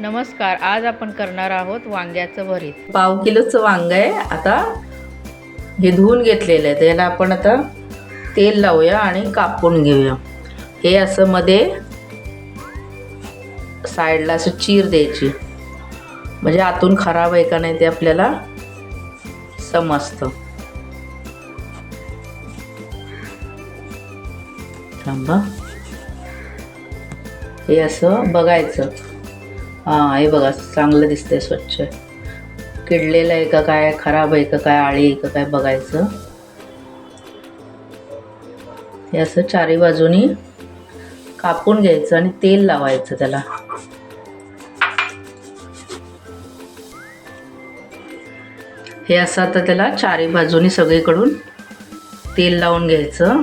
नमस्कार आज आपण करणार आहोत वांग्याचं भरीत. पाव किलोचं वांग आहे. आता हे धुवून घेतलेलं आहे. त्याला आपण आता तेल लावूया आणि कापून घेऊया. हे असं मध्ये साईडला असं चीर द्यायची. म्हणजे आतून खराब आहे का नाही ते आपल्याला समजतं. थांबा. हे असं बघायचं. हां हे बघा चांगलं दिसतंय स्वच्छ. किडलेलं आहे का काय खराब आहे का काय आळी आहे का काय बघायचं. हे असं चारी बाजूनी कापून घ्यायचं आणि तेल लावायचं त्याला. हे असं आता त्याला चारी बाजूनी सगळीकडून तेल लावून घ्यायचं.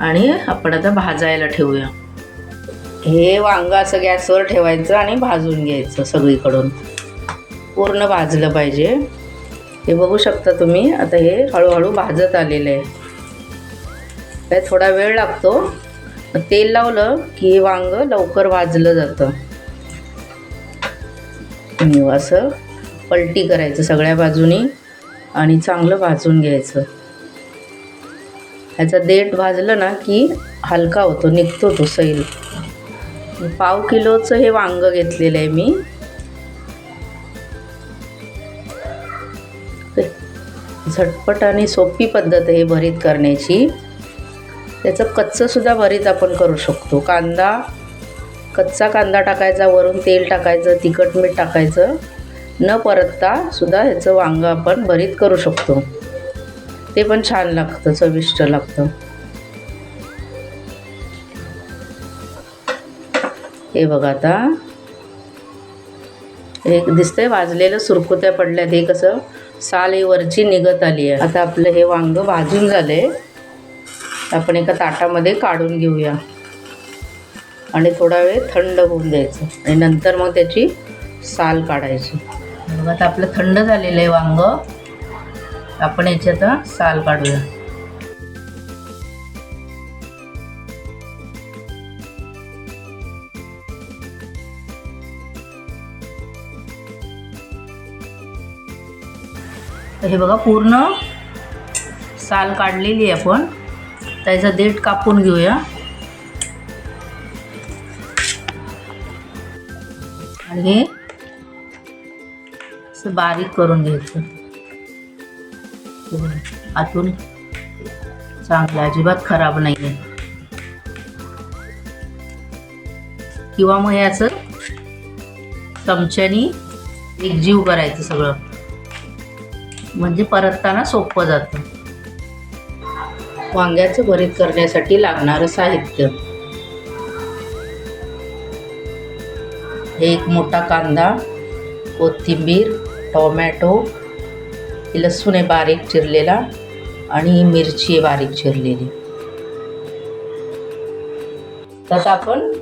आणि आपण आता भाजायला ठेवूया. हे वांग असं गॅसवर ठेवायचं आणि भाजून घ्यायचं सगळीकडून. पूर्ण भाजलं पाहिजे. हे बघू शकता तुम्ही आता हे हळूहळू भाजत आलेलं आहे. काय थोडा वेळ लागतो. तेल लावलं की हे वांग लवकर भाजलं जातं. असं पलटी करायचं सगळ्या बाजूनी आणि चांगलं भाजून घ्यायचं. ह्याचा देठ भाजलं ना की हलका होतो निघतो तो सैल. पाव किलोचं हे वांग घेतलेलं आहे मी. झटपट आणि सोपी पद्धत आहे हे भरीत करण्याची. त्याचं कच्चंसुद्धा भरीत आपण करू शकतो. कांदा कच्चा कांदा टाकायचा वरून तेल टाकायचं तिखट मीठ टाकायचं. न परतता सुद्धा ह्याचं वांगं आपण भरीत करू शकतो. ते पण छान लागतं चविष्ट लागतं. हे बघा आता. एक दिसतंय भाजलेलं सुरकुत्या पडल्यात. हे कसं? साल ही वरची निघत आली आहे. आता आपलं हे वांग भाजून झाले आपण एका ताटामध्ये काढून घेऊया. आणि थोडा वेळ थंड होऊन द्यायचं. आणि नंतर मग त्याची साल काढायची. बघा आता आपलं थंड झालेलं आहे वांग. आपण याची आता साल काढूया. तर हे बघा पूर्ण साल काढलेली आहे आपण. त्याचा देठ कापून घेऊया. आणि हे असं बारीक करून घ्यायचं. हे आतून चांगलं अजिबात खराब नाही आहे किंवा मग याचं असं चमच्यानी एकजीव करायचं सगळं. म्हणजे परतताना सोपं जातं. वांग्याचं भरीत करण्यासाठी लागणारं साहित्य. एक मोठा कांदा कोथिंबीर टोमॅटो ही लसूण आहे बारीक चिरलेला आणि मिरची आहे बारीक चिरलेली. तर आपण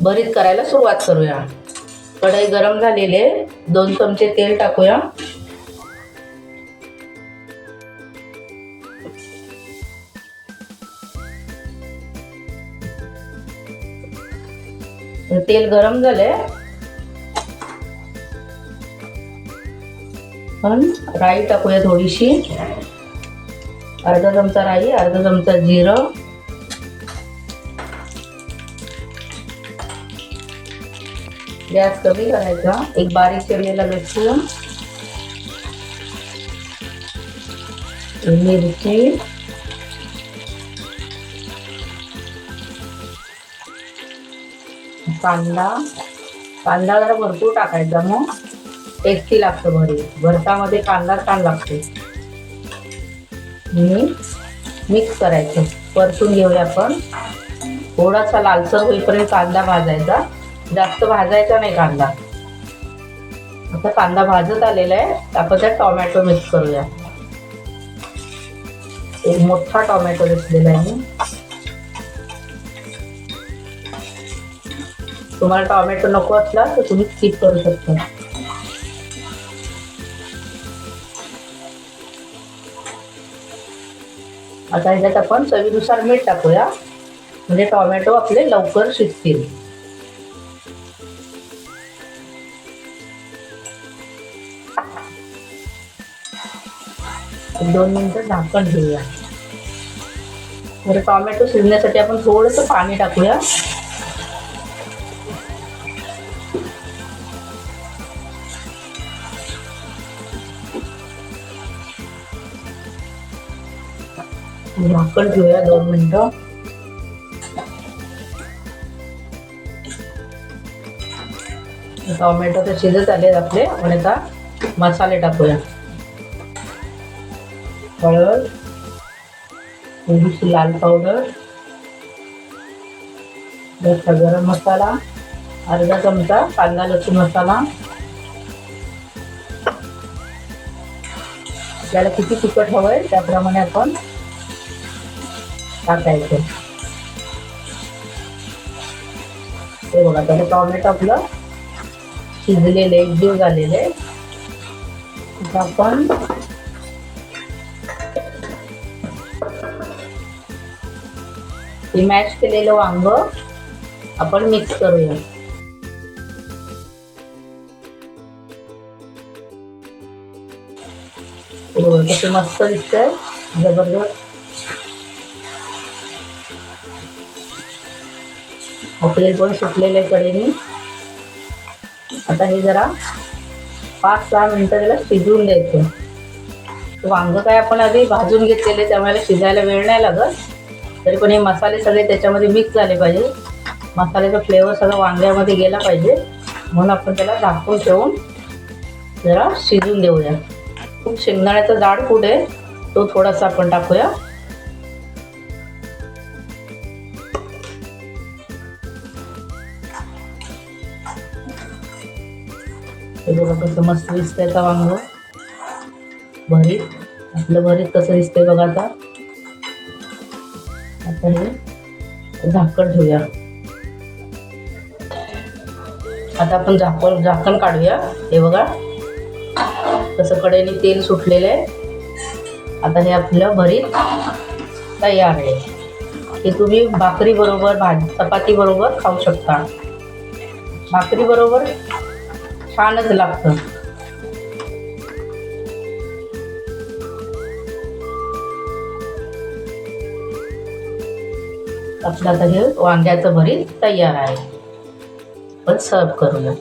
भरीत करायला सुरुवात करूया. कढई गरम झालेले दोन चमचे तेल टाकूया. तेल गरम झालंय. पण राई टाकूया थोडीशी. अर्धा चमचा राई अर्धा चमचा जिरं. गॅस कमी करायचा. एक बारीक चिरलेला लसूण. मिरची. कांदा. कांदा जरा भरपूर टाकायचा मग. टेस्टी लागतं भरी. भरतामध्ये कांदा छान लागतो. आणि मिक्स करायचं. परतून घेऊया आपण. थोडासा लालसर होईपर्यंत कांदा भाजायचा. जास्त भाजायचा नाही कांदा. आता कांदा भाजत आलेला आहे. आपण त्यात टोमॅटो मिक्स करूया. एक मोठा टोमॅटो घेतलेला आहे मी. तुम्हाला टोमॅटो नको असला तर तुम्ही स्किप करू शकता. आता ह्याच्यात आपण चवीनुसार मीठ टाकूया. म्हणजे टोमॅटो आपले लवकर शिजतील. दोन मिनिटं झाकण ठेवूया. बरं टोमॅटो शिजण्यासाठी आपण थोडंसं पाणी टाकूया. झाकण ठेवूया दोन मिनिटं. टोमॅटो तर शिजत आले आपले. आणि आता मसाले टाकूया. हळद थोडीशी लाल पावडर जसा गरम मसाला अर्धा चमचा कांदा लसूण मसाला. आपल्याला किती तिखट हवं आहे त्याप्रमाणे आपण टाकायचं. हे बघा त्याला टॉमॅटो आपलं शिजलेले एकजीव झालेले. आपण हे मॅश केलेलं वांग आपण मिक्स करूया. कसं मस्त दिसतंय. जबरदस्त. आपले पण सुटलेले कडेने. आता हे जरा पाच सहा मिनिटं त्याला शिजवून द्यायचं. वांगं काय आपण आधी भाजून घेतलेले त्यामुळे शिजायला वेळ नाही लागत. तरी पण हे मसाले सगळे त्याच्यामध्ये मिक्स झाले पाहिजे. मसाल्याचा फ्लेवर सगळं वांग्यामध्ये गेला पाहिजे. म्हणून आपण त्याला झाकून ठेवून जरा शिजून देऊया. खूप शेंगदाण्याचा जाड कुठे आहे. तो थोडासा आपण टाकूया. हे बघा कसं मस्त दिसतंय का वांग भरीत आपलं भरीत कसं दिसतंय बघा आता आता हे झाकण ठेवूया आता आपण झाकण झाकण काढूया हे बघा कसं कडेने तेल सुटलेलं आहे आता हे आपलं भरीत तयार आहे हे तुम्ही भाकरी बरोबर भाजी चपाती बरोबर खाऊ शकता भाकरी बरोबर छानच लागतं. आपलं आता हे वांग्याचं भरीत तयार आहे. पण सर्व करूया.